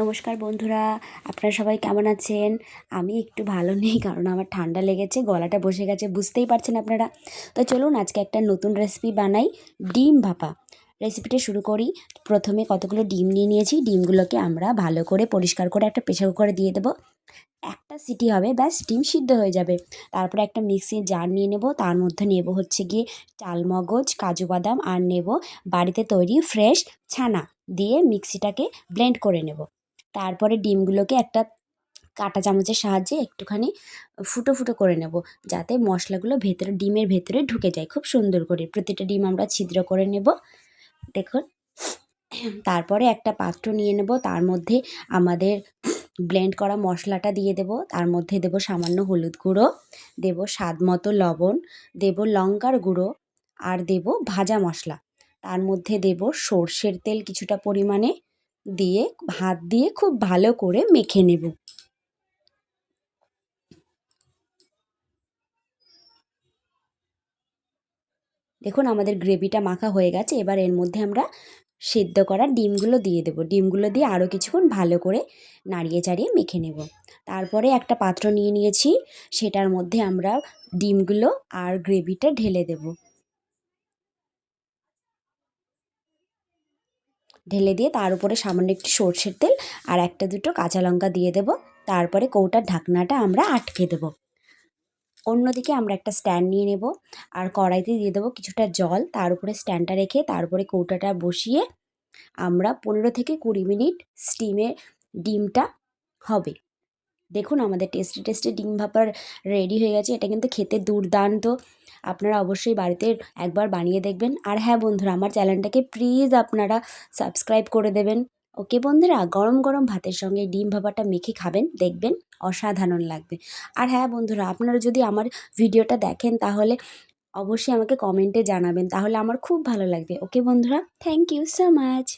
নমস্কার বন্ধুরা, আপনারা সবাই কেমন আছেন? আমি একটু ভালো নেই, কারণ আমার ঠান্ডা লেগেছে, গলাটা বসে গেছে, বুঝতেই পারছেন আপনারা। তো চলুন আজকে একটা নতুন রেসিপি বানাই, ডিম ভাপা। রেসিপিটা শুরু করি। প্রথমে কতগুলো ডিম নিয়ে নিয়েছি, ডিমগুলোকে আমরা ভালো করে পরিষ্কার করে একটা প্রেশার কুকারে দিয়ে দেবো। একটা সিটি হবে, ব্যাস, ডিম সিদ্ধ হয়ে যাবে। তারপরে একটা মিক্সির জার নিয়ে নেব, তার মধ্যে নেব হচ্ছে গিয়ে চালমগজ, কাজু বাদাম, আর নেব বাড়িতে তৈরি ফ্রেশ ছানা। দিয়ে মিক্সিটাকে ব্লেন্ড করে নেব। তারপরে ডিমগুলোকে একটা কাঁটা চামচের সাহায্যে একটুখানি ফুটো ফুটো করে নেব, যাতে মশলাগুলো ভেতরে, ডিমের ভেতরে ঢুকে যায় খুব সুন্দর করে। প্রতিটা ডিম আমরা ছিদ্র করে নেব। দেখুন, তারপরে একটা পাত্র নিয়ে নেব, তার মধ্যে আমাদের ব্লেন্ড করা মশলাটা দিয়ে দেব। তার মধ্যে দেব সামান্য হলুদ গুঁড়ো, দেব স্বাদ মতো লবণ, দেব লঙ্কার গুঁড়ো, আর দেব ভাজা মশলা। তার মধ্যে দেব সর্ষের তেল কিছুটা পরিমাণে দিয়ে হাত দিয়ে খুব ভালো করে মেখে নেব। দেখুন, আমাদের গ্রেভিটা মাখা হয়ে গেছে। এবার এর মধ্যে আমরা সেদ্ধ করা ডিমগুলো দিয়ে দেবো। ডিমগুলো দিয়ে আরও কিছুক্ষণ ভালো করে নাড়িয়ে চাড়িয়ে মেখে নেব। তারপরে একটা পাত্র নিয়ে নিয়েছি। সেটার মধ্যে আমরা ডিমগুলো আর গ্রেভিটা ঢেলে দেব। ঢেলে দিয়ে তার উপরে সামান্য একটু সর্ষের তেল আর একটা দুটো কাঁচা লঙ্কা দিয়ে দেব। তারপরে কৌটার ঢাকনাটা আমরা আটকে দেব। অন্যদিকে আমরা একটা স্ট্যান্ড নিয়ে নেব আর কড়াইতে দিয়ে দেবো কিছুটা জল। তার উপরে স্ট্যান্ডটা রেখে তার উপরে কৌটাটা বসিয়ে আমরা পনেরো থেকে কুড়ি মিনিট স্টিমে ডিমটা হবে। দেখুন, আমাদের টেস্টি টেস্টি ডিম ভাপার রেডি হয়ে গেছে। এটা কিন্তু খেতে দুর্দান্ত। আপনারা অবশ্যই বাড়িতে একবার বানিয়ে দেখবেন। আর হ্যাঁ বন্ধুরা, আমার চ্যানেলটাকে প্লিজ আপনারা সাবস্ক্রাইব করে দেবেন। ওকে বন্ধুরা, গরম গরম ভাতের সঙ্গে ডিম ভাপাটা মেখে খাবেন, দেখবেন অসাধারণ লাগবে। আর হ্যাঁ বন্ধুরা, আপনারা যদি আমার ভিডিওটা দেখেন, তাহলে অবশ্যই আমাকে কমেন্টে জানাবেন। তাহলে আমার খুব ভালো লাগবে। ওকে বন্ধুরা থ্যাংক ইউ সো মাচ